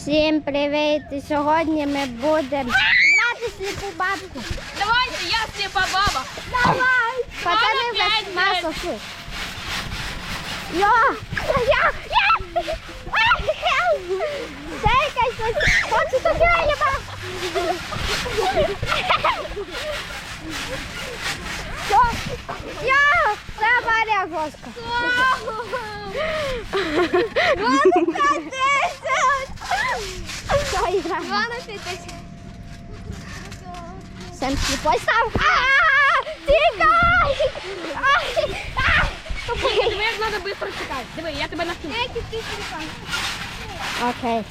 Всім привіт! І сьогодні ми будемо грати сліпу бабку. Давайте, я слепа баба. Давай! Пацани маса лет. шли. Я! Я! Я! Це якась. Хочу таке, я! Це аварія жорстка. Що ігра? Два на п'ятдесят. Сем сліпой став. Тікай! Ай! Як треба швидко тікати. Диви, я тебе навчу. Окей.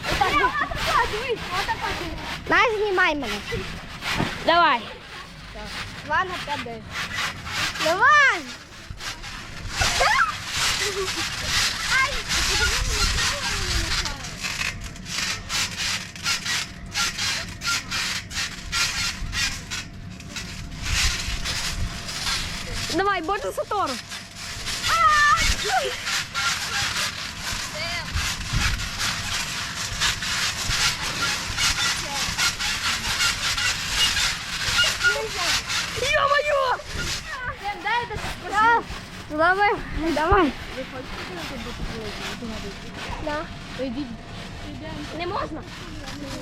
Нас знімай мене. Давай. Два на п'ятдесят. Давай! Ай! Давай, боже Сатору. Ё-моё! Дай это Да. Давай, давай. Не можна?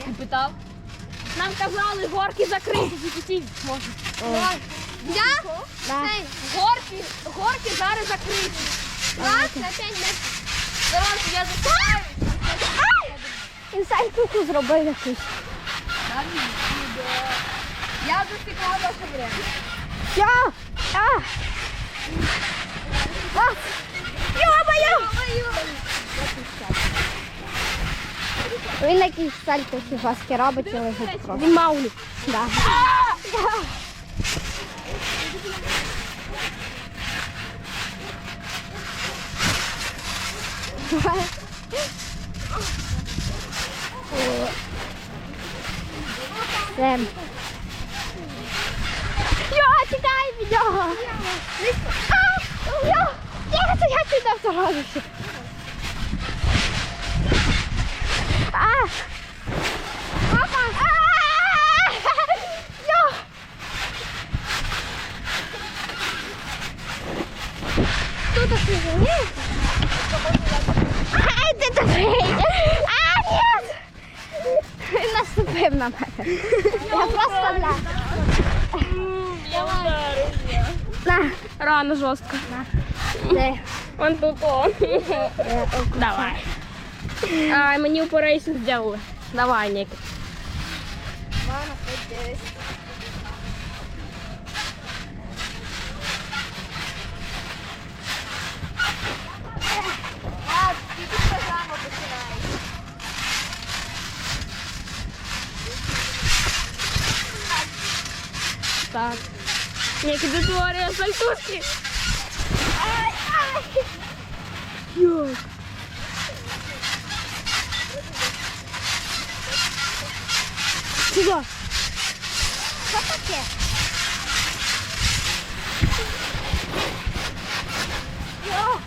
Ти питав? Нам казали, горки закриті, тільки ті можна. Я? Цей. Горки, горки зараз закриті. Раз, опять не. Зараз я закриваю. Інсайд куку зробив якусь. Я засекла ваше время. Все. А. А. Йо-моє! Він якийсь сальто фігаски робить лежить просто. Він маулі. Да. Да. Сем. Йо, тікай від нього! А, Йо! Я, я сюди вторгнувся. А! Папа! А! Йо! Тут охренеть! Ай, ти! А, ні! Він наступив на мене. Я просто на. На. Рано жорстко. Де? Вон тут. Давай. А, мені оперейшн зробили. Давай, Ник. Два на п'ятдесят. А, тільки програма починається. Так. Ник, іди творює сальтушки. Ай, ай! Йой. Сюди. Що таке? Йо!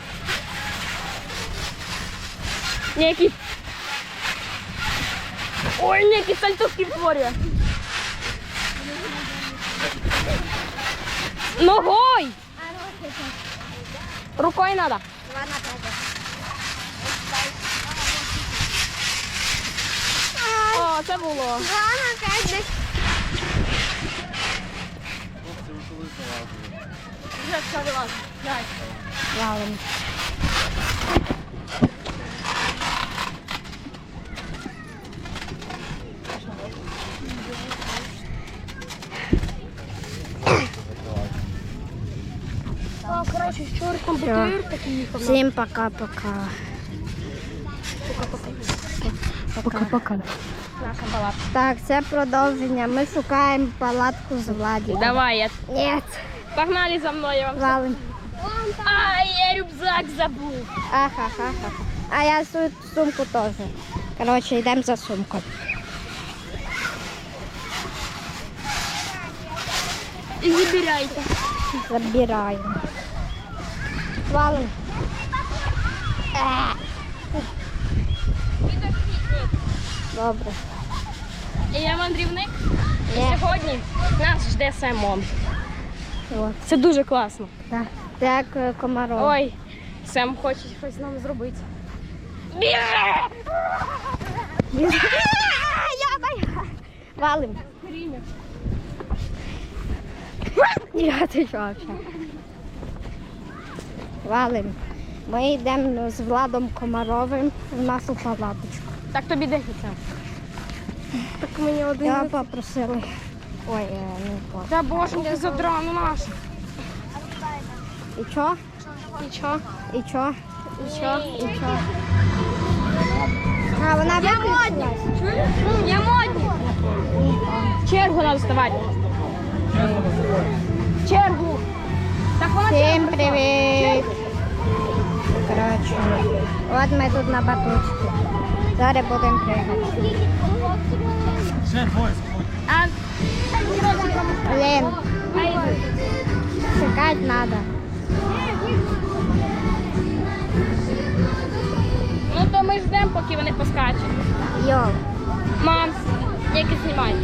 Ой, Нікі, сальтушки творює. Ногой! Окей. Надо. Ладно. О, це було. Вже все вилазить. Давай. коротше, вчора там Всё. БТР такий їхав. Всім пока-пока. Пока-пока. Наша палатка. Так, це продовження. Ми шукаємо палатку з Владі. Давай, я... Ні, погнали за мною. я вам валим. Ай, я рюкзак забув. Ахахаха. А я свою сумку теж. Коротше, йдемо за сумкою. І забирайте. Забираємо. Валим. Добре. І я мандрівник. І сьогодні нас жде Семон. От. Це дуже класно. Так. Так, е, комаров. Ой, Сем хоче щось нам зробити. Йобай! Валим. Я ти вообще? Валим. Ми йдемо з Владом Комаровим в нашу палаточку. Так тобі де Сем? Так мені один. Я попросили. Ой, е, не то. Та боже, ти задрав наш. І чо? І чо? І чо? І чо? І чо? А, вона виключилась. Я модні. Чергу треба вставати. Чергу. Так вона Всім привіт! Коротше, от ми тут на батучці. Зараз будемо пригати. Блін, чекати треба. ну то ми ждемо, поки вони поскачуть. Йо, Мам, які знімай.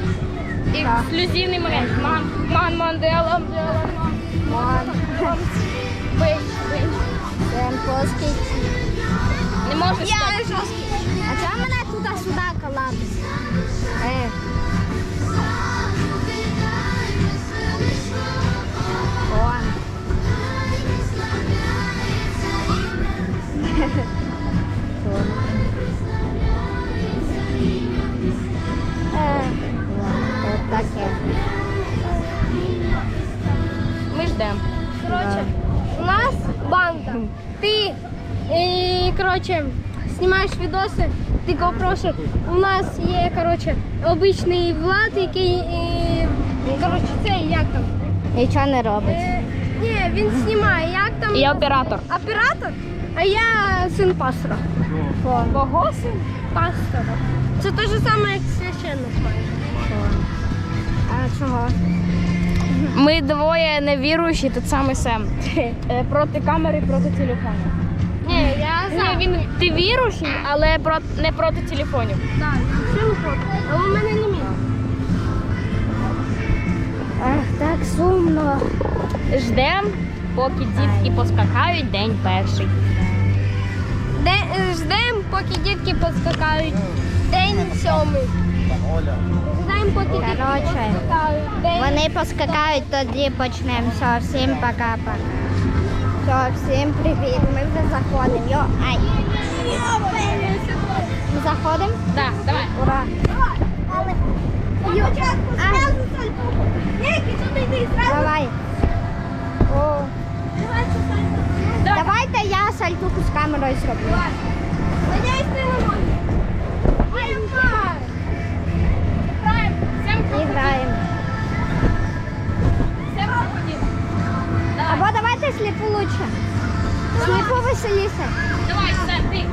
Ексклюзивний момент. Мам, мам, мандела, мандела, мам. мон, Бич, бич. темповський. Не можеш стоп. А чого мене туди-сюди калатись? І, коротше, знімаєш відоси, ти GoPro, у нас є, коротше, обичний Влад, який, і, коротше, цей, як там? Нічого не робить. Е, ні, він знімає, як там? І я оператор. Оператор, а я син пастора. Кого син? Пастора. Це те ж саме, як священник майже. А чого? Ми двоє невіруючі, тут саме Сем. Е, Проти камери, проти телефону. Ні, він ти віруючий, але про, не проти телефонів. Так, телефон. А у мене не мій. Ах, так сумно. Ждемо, поки дітки поскакають день перший. Де- Ждемо, поки дітки поскакають. День сьомий. Ждемо, поки дітки поскакають. День Вони поскакають, тоді почнемо. Все, всім пока-пока. Все, всім привіт. Ми вже заходимо. Йо, ай. Ми заходимо? Так, давай. Ура. Давай. О, давайте я сальтуху з камерою зроблю. Надіюсь, ти не можеш. Сем, Або давайте сліпу лучше. Сліпу веселіше. Давай, Сем, ти.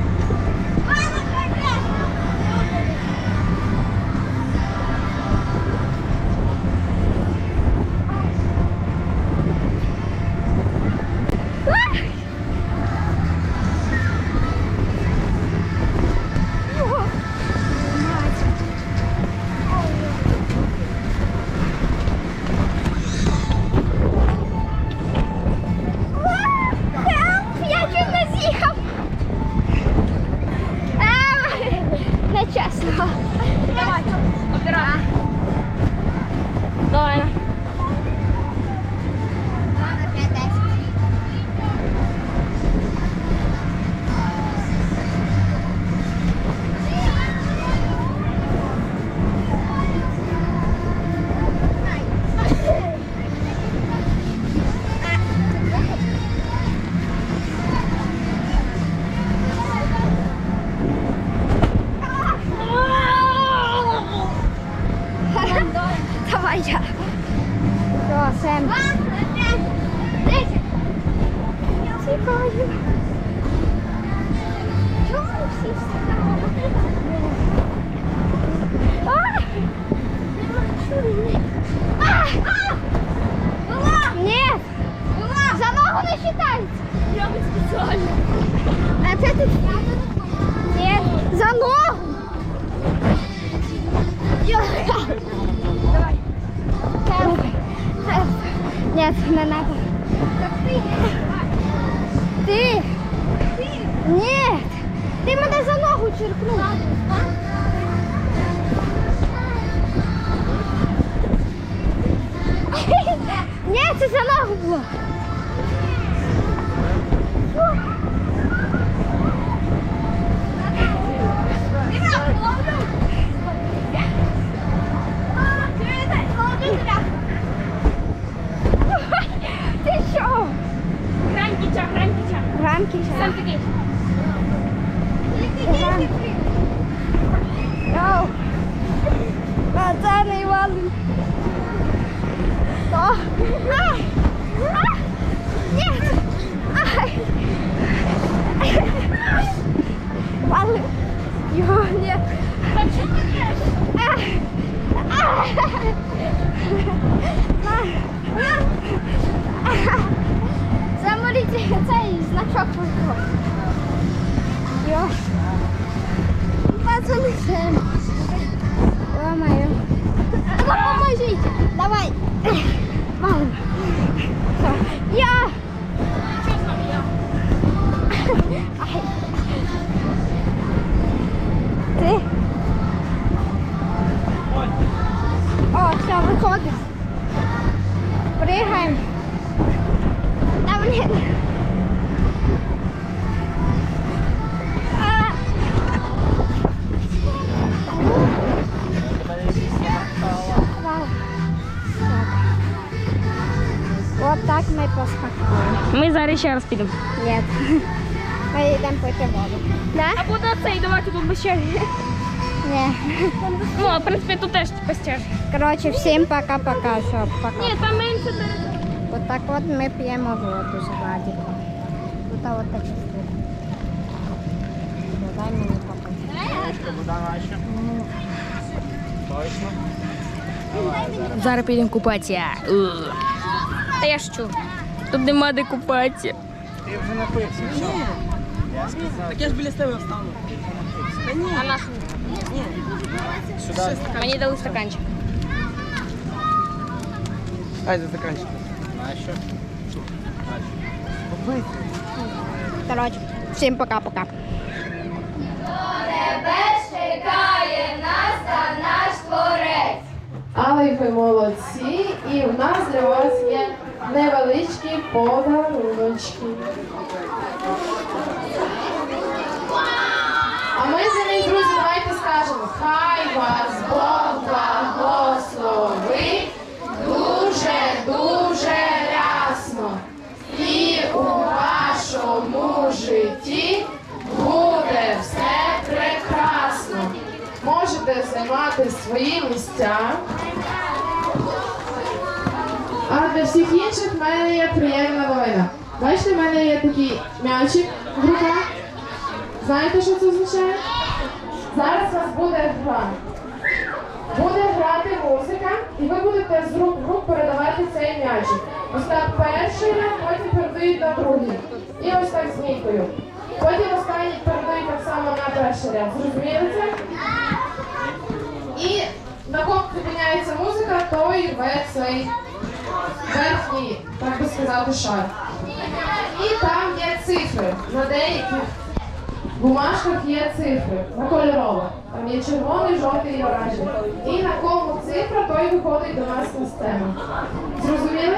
За ногу черкнув. Ні, це за ногу було. Ти що? Сам такий. А! Заморіть цей значок футбол. Йо. Пацаны, Сэм. Ё-моё. Поможите. Давай. Мам. Всё. Я. ще раз підемо. Нет. Ми йдемо пити воду. Да? Або на цей, давайте тут без черги. Ні. Ну, а в принципі, тут теж без черги. Коротше, всім пока-пока. Все, пока. Ні, там менше території. От так от ми п'ємо воду з Владиком. Тут от такі штуки. Дай мені попити. Вода наша. Точно. Зараз підемо купатися. Та я шучу. Тут нема де купатися. Ти вже напився. Я сказав. Так я ж біля тебе встану. А наш Сюди. мені дали стаканчик. Ай, за стаканчик. Нащо? Попити. Коротше, всім пока-пока. Але ви молодці, і в нас для вас є невеличкі подаруночки. А ми них, друзі, давайте скажемо, хай вас Бог благословить дуже, дуже рясно. І у вашому житті буде все прекрасно. Можете займати свої місця. Для всіх інших в мене є приємна новина. Бачите, в мене є такий м'ячик в руках. Знаєте, що це означає? Зараз у вас буде гра. Буде грати музика, і ви будете з рук в рук передавати цей м'ячик. Ось так перший ряд, потім передають на другий. І ось так змійкою. Потім останній передають так само на перший ряд. Зрозуміли це? І на кого припиняється музика, той рве цей верхній, так би сказати, шар. І там є цифри. На деяких бумажках є цифри на кольорових. Там є червоний, жовтий і оранжевий. І на кому цифра, той виходить до нас на систему. Зрозуміли?